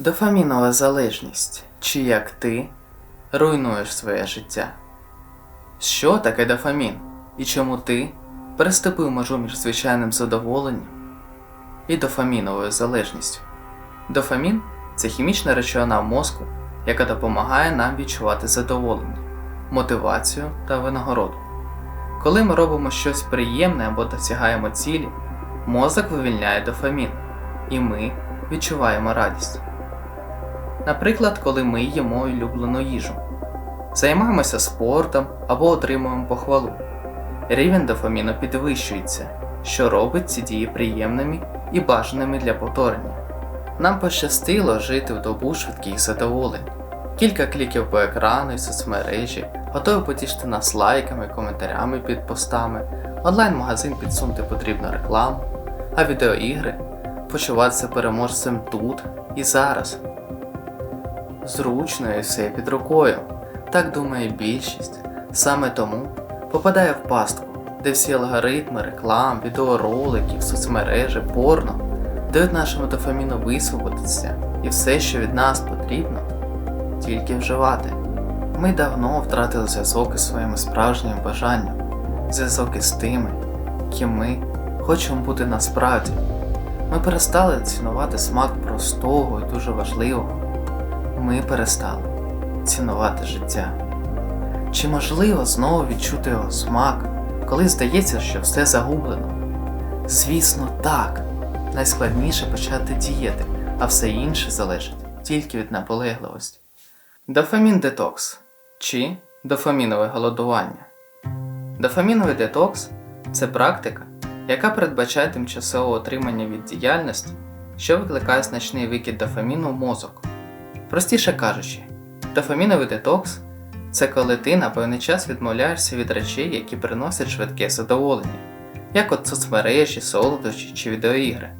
Дофамінова залежність. Чи як ти руйнуєш своє життя? Що таке дофамін? І чому ти переступив межу між звичайним задоволенням і дофаміновою залежністю? Дофамін це хімічна речовина в мозку, яка допомагає нам відчувати задоволення, мотивацію та винагороду. Коли ми робимо щось приємне або досягаємо цілі, мозок вивільняє дофамін, і ми відчуваємо радість. Наприклад, коли ми їмо улюблену їжу, займаємося спортом або отримуємо похвалу. Рівень дофаміну підвищується, що робить ці дії приємними і бажаними для повторення. Нам пощастило жити в добу швидких задоволень. Кілька кліків по екрану і соцмережі, готові потішити нас лайками, коментарями під постами, онлайн-магазин підсунути потрібну рекламу, а відеоігри почуватися переможцем тут і зараз. Зручно і все під рукою. Так думає більшість. Саме тому попадає в пастку, де всі алгоритми, реклам, відеороликів, соцмережі, порно дають нашому дофаміну висвободитися і все, що від нас потрібно, тільки вживати. Ми давно втратили зв'язок із своїми справжніми бажаннями, зв'язок із тими, ким ми хочемо бути насправді. Ми перестали цінувати смак простого і дуже важливого. Ми перестали цінувати життя. Чи можливо знову відчути його смак, коли здається, що все загублено? Звісно, так. Найскладніше почати діяти, а все інше залежить тільки від наполегливості. Дофамін детокс чи дофамінове голодування. Дофаміновий детокс це практика, яка передбачає тимчасове отримання від діяльності, що викликає значний викид дофаміну в мозок. Простіше кажучи, дофаміновий детокс це коли ти на певний час відмовляєшся від речей, які приносять швидке задоволення, як от соцмережі, солодощі чи відеоігри.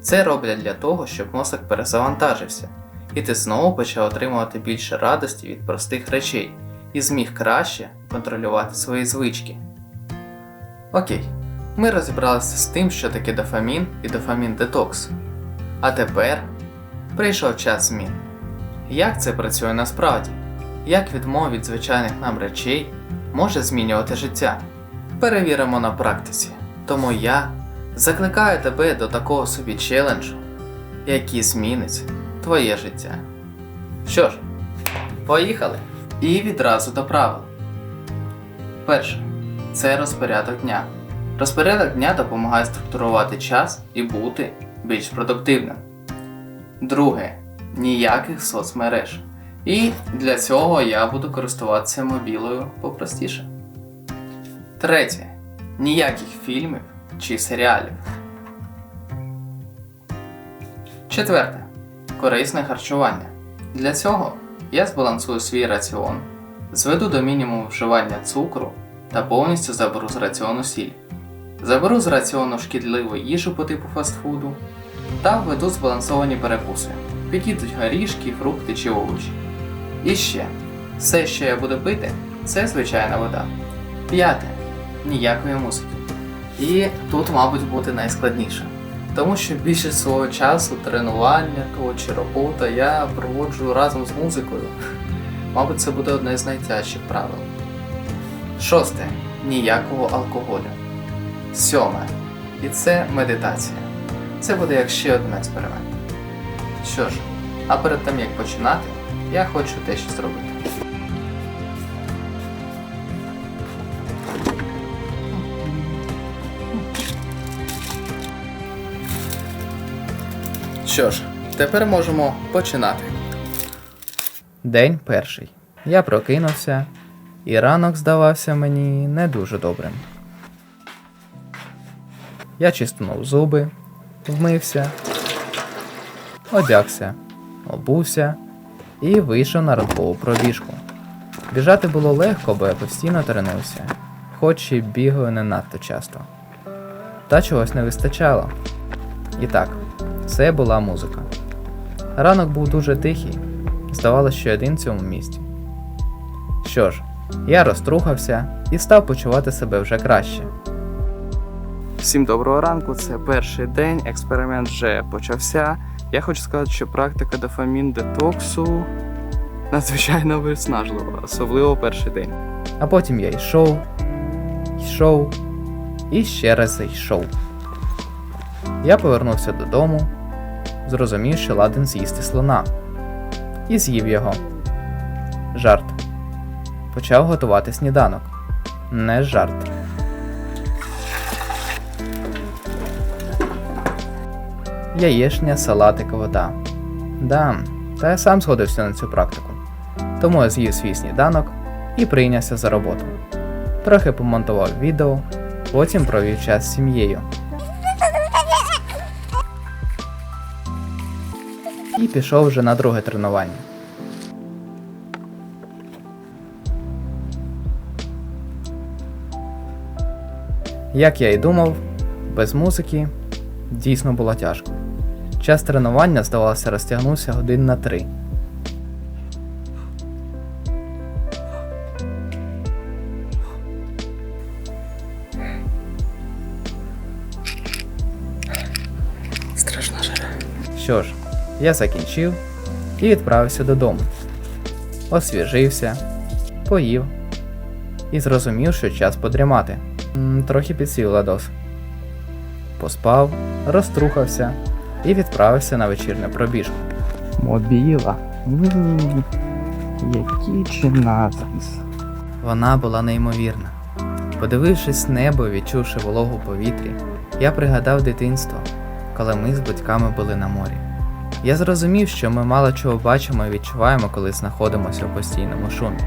Це роблять для того, щоб мозок перезавантажився, і ти знову почав отримувати більше радості від простих речей і зміг краще контролювати свої звички. Окей, ми розібралися з тим, що таке дофамін і дофамін детокс. А тепер прийшов час змін. Як це працює насправді? Як відмова від звичайних нам речей може змінювати життя? Перевіримо на практиці. Тому я закликаю тебе до такого собі челенджу, який змінить твоє життя. Що ж, поїхали! І відразу до правил. Перше це розпорядок дня. Розпорядок дня допомагає структурувати час і бути більш продуктивним. Друге ніяких соцмереж. І для цього я буду користуватися мобілою попростіше. Третє. Ніяких фільмів чи серіалів. Четверте. Корисне харчування. Для цього я збалансую свій раціон, зведу до мінімуму вживання цукру та повністю заберу з раціону сіль. Заберу з раціону шкідливу їжу по типу фастфуду та введу збалансовані перекуси. Підійдуть горішки, фрукти чи овочі. І ще, все, що я буду пити, це звичайна вода. П'яте. Ніякої музики. І тут, мабуть, буде найскладніше. Тому що більшість свого часу тренування того чи робота я проводжу разом з музикою. Мабуть, це буде одне з найтяжчих правил. Шосте. Ніякого алкоголю. Сьоме. І це медитація. Це буде як ще один експеримент. Що ж, а перед тим як починати, я хочу дещо зробити. Що ж, тепер можемо починати. День перший. Я прокинувся, і ранок здавався мені не дуже добрим. Я чистнув зуби, вмився, одягся, обувся і вийшов на ранкову пробіжку. Біжати було легко, бо я постійно тренуюся, хоч і бігаю не надто часто. Та чогось не вистачало. І так, це була музика. Ранок був дуже тихий, здавалося, що один в цьому місті. Що ж, я розтрухався і став почувати себе вже краще. Всім доброго ранку, це перший день, експеримент вже почався. Я хочу сказати, що практика дофамін детоксу надзвичайно виснажлива, особливо перший день. А потім я йшов, йшов і ще раз йшов. Я повернувся додому, зрозумів, що ладен з'їсти слона. І з'їв його. Жарт. Почав готувати сніданок. Не жарт. Яєшня, салатик, вода. Да, та я сам згодився на цю практику. Тому я з'їв свій сніданок і прийнявся за роботу. Трохи помонтував відео, потім провів час з сім'єю. І пішов вже на друге тренування. Як я і думав, без музики дійсно було тяжко. Час тренування, здавалося, розтягнувся годин на три. Страшна жара. Що ж, я закінчив і відправився додому. Освіжився, поїв і зрозумів, що час подрімати. Трохи підсів ладос. Поспав, розтрухався і відправився на вечірню пробіжку. Мобіла. Який чиназис. Вона була неймовірна. Подивившись небо, відчувши вологу повітрі, я пригадав дитинство, коли ми з батьками були на морі. Я зрозумів, що ми мало чого бачимо і відчуваємо, коли знаходимося у постійному шумі.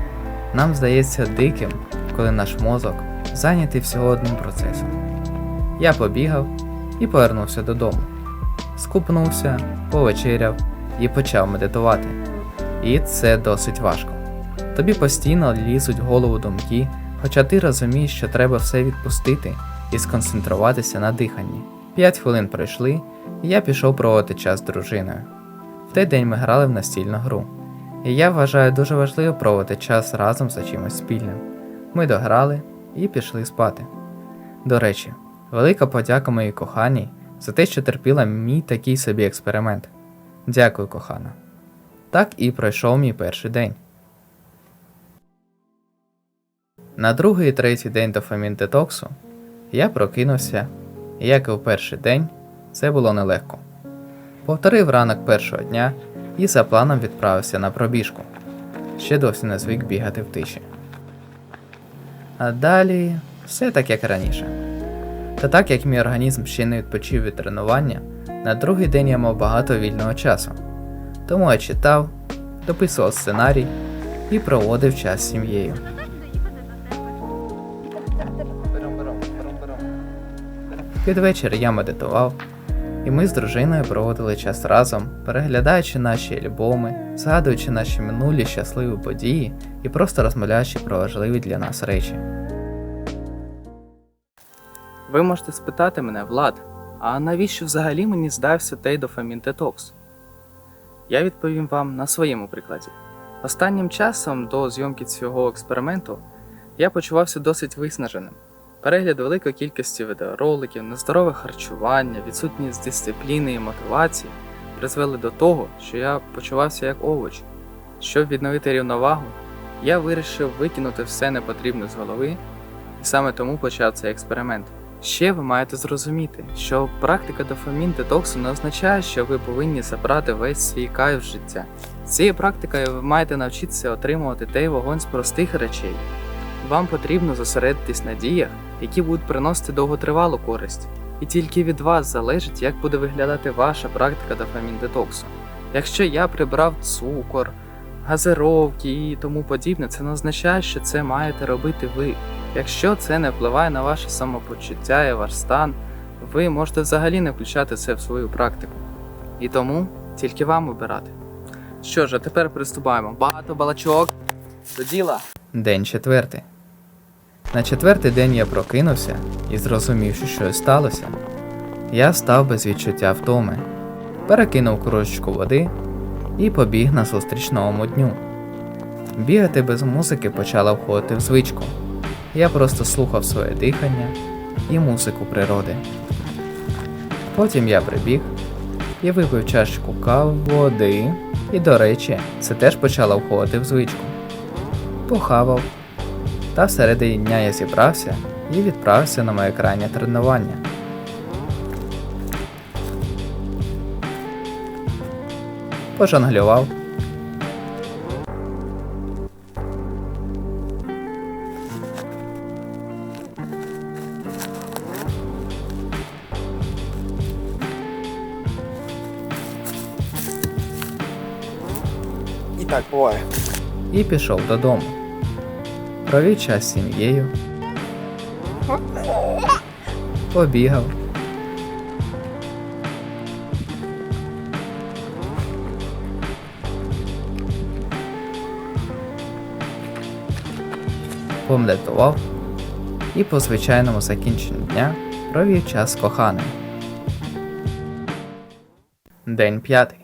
Нам здається диким, коли наш мозок зайнятий всього одним процесом. Я побігав і повернувся додому. Скупнувся, повечеряв і почав медитувати. І це досить важко. Тобі постійно лізуть в голову думки, хоча ти розумієш, що треба все відпустити і сконцентруватися на диханні. П'ять хвилин пройшли, і я пішов проводити час з дружиною. В той день ми грали в настільну гру. І я вважаю дуже важливо проводити час разом за чимось спільним. Ми дограли і пішли спати. До речі, велика подяка моїй коханій за те, що терпіла мій такий собі експеримент. Дякую, кохана. Так і пройшов мій перший день. На другий і третій день дофамін детоксу я прокинувся, як і в перший день, це було нелегко. Повторив ранок першого дня і за планом відправився на пробіжку. Ще досі не звик бігати в тиші. А далі все так як раніше. Та так як мій організм ще не відпочив від тренування, на другий день я мав багато вільного часу. Тому я читав, дописував сценарій і проводив час з сім'єю. Під вечір я медитував, і ми з дружиною проводили час разом, переглядаючи наші альбоми, згадуючи наші минулі щасливі події і просто розмовляючи про важливі для нас речі. Ви можете спитати мене, Влад, а навіщо взагалі мені здався той дофамін детокс? Я відповім вам на своєму прикладі. Останнім часом до зйомки цього експерименту я почувався досить виснаженим. Перегляд великої кількості відеороликів, нездорове харчування, відсутність дисципліни і мотивації призвели до того, що я почувався як овоч. Щоб відновити рівновагу, я вирішив викинути все непотрібне з голови, і саме тому почав цей експеримент. Ще ви маєте зрозуміти, що практика дофамін детоксу не означає, що ви повинні забрати весь свій кайф життя. Цією практикою ви маєте навчитися отримувати той вогонь з простих речей. Вам потрібно зосередитись на діях, які будуть приносити довготривалу користь. І тільки від вас залежить, як буде виглядати ваша практика дофамін детоксу. Якщо я прибрав цукор, газировки і тому подібне, це не означає, що це маєте робити ви. Якщо це не впливає на ваше самопочуття і ваш стан, ви можете взагалі не включати це в свою практику. І тому тільки вам обирати. Що ж, а тепер приступаємо. Багато балачок. До діла. День четвертий. На четвертий день я прокинувся і зрозумів, що щось сталося. Я став без відчуття втоми, перекинув кружечку води і побіг на зустрічному дню. Бігати без музики почала входити в звичку. Я просто слухав своє дихання і музику природи. Потім я прибіг, і випив чашку води. І, до речі, це теж почало входити в звичку. Похавав. Та всередині дня я зібрався і відправився на моє крайнє тренування. Пожонглював. Так буває. і пішов додому. Провів час з сім'єю. Побігав. Помедитував і по звичайному закінченню дня провів час з коханим. День п'ятий.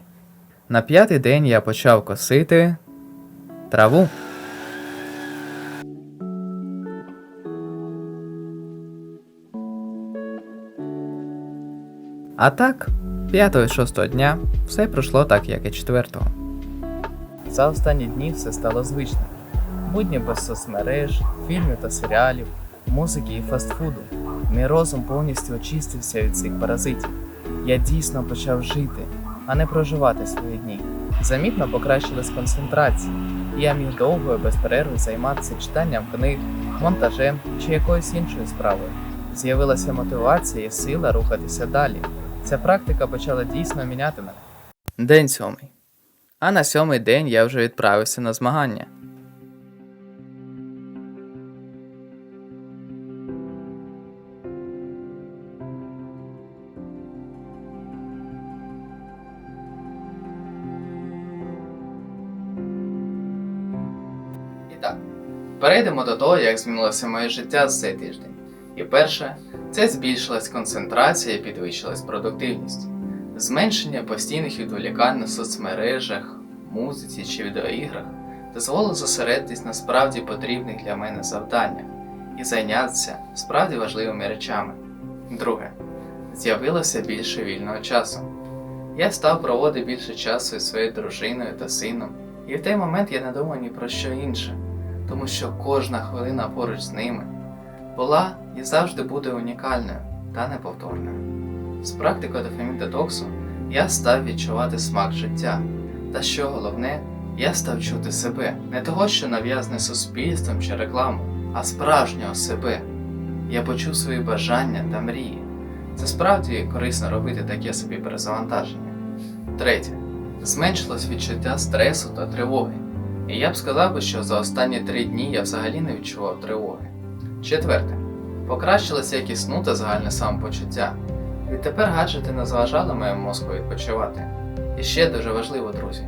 На п'ятий день я почав косити траву. А так, п'ятого і шостого дня все пройшло так, як і четвертого. За останні дні все стало звичним. Будні без соцмереж, фільмів та серіалів, музики і фастфуду. Мій розум повністю очистився від цих паразитів. Я дійсно почав жити, а не проживати свої дні. Замітно покращилась концентрація, і я міг довго і без перерви займатися читанням книг, монтажем чи якоюсь іншою справою. З'явилася мотивація і сила рухатися далі. Ця практика почала дійсно міняти мене. День сьомий. А на сьомий день я вже відправився на змагання. І так, перейдемо до того, як змінилося моє життя за цей тиждень. І перше, це збільшилась концентрація і підвищилась продуктивність. Зменшення постійних відволікань на соцмережах, музиці чи відеоіграх дозволило зосередитись на справді потрібних для мене завданнях і зайнятися справді важливими речами. Друге, з'явилося більше вільного часу. Я став проводити більше часу із своєю дружиною та сином, і в той момент я не думав ні про що інше, тому що кожна хвилина поруч з ними була і завжди буде унікальною та неповторною. З практикою дофамін детоксу я став відчувати смак життя, та що головне, я став чути себе, не того, що нав'язане суспільством чи рекламою, а справжнього себе. Я почув свої бажання та мрії. Це справді корисно робити таке собі перезавантаження. Третє. Зменшилось відчуття стресу та тривоги. І я б сказав би, що за останні три дні я взагалі не відчував тривоги. Четверте. Покращилася якість сну та загальне самопочуття. Відтепер гаджети не заважали моєму мозку відпочивати. І ще дуже важливо, друзі.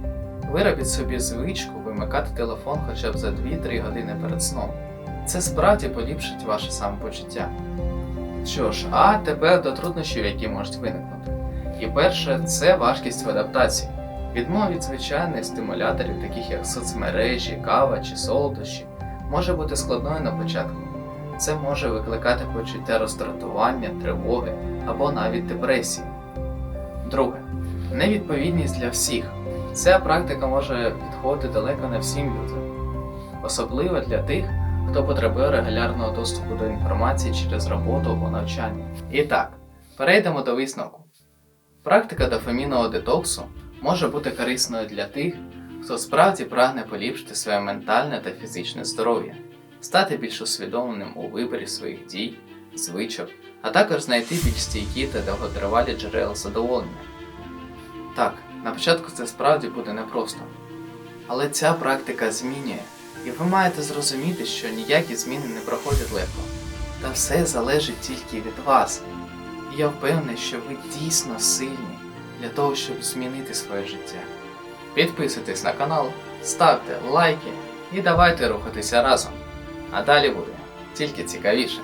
Виробіть собі звичку вимикати телефон хоча б за 2-3 години перед сном. Це справді поліпшить ваше самопочуття. Що ж, а тепер до труднощів, які можуть виникнути. І перше, це важкість в адаптації. Відмова від звичайних стимуляторів, таких як соцмережі, кава чи солодощі, може бути складною на початку. Це може викликати почуття роздратування, тривоги або навіть депресії. Друге, невідповідність для всіх. Ця практика може підходити далеко не всім людям, особливо для тих, хто потребує регулярного доступу до інформації через роботу або навчання. І так, перейдемо до висновку. Практика дофамінового детоксу може бути корисною для тих, хто справді прагне поліпшити своє ментальне та фізичне здоров'я, стати більш усвідомленим у виборі своїх дій, звичок, а також знайти більш стійкі та довготривалі джерела задоволення. Так, на початку це справді буде непросто. Але ця практика змінює, і ви маєте зрозуміти, що ніякі зміни не проходять легко. Та все залежить тільки від вас. І я впевнений, що ви дійсно сильні для того, щоб змінити своє життя. Підписуйтесь на канал, ставте лайки і давайте рухатися разом. А далі буде тільки цікавіше.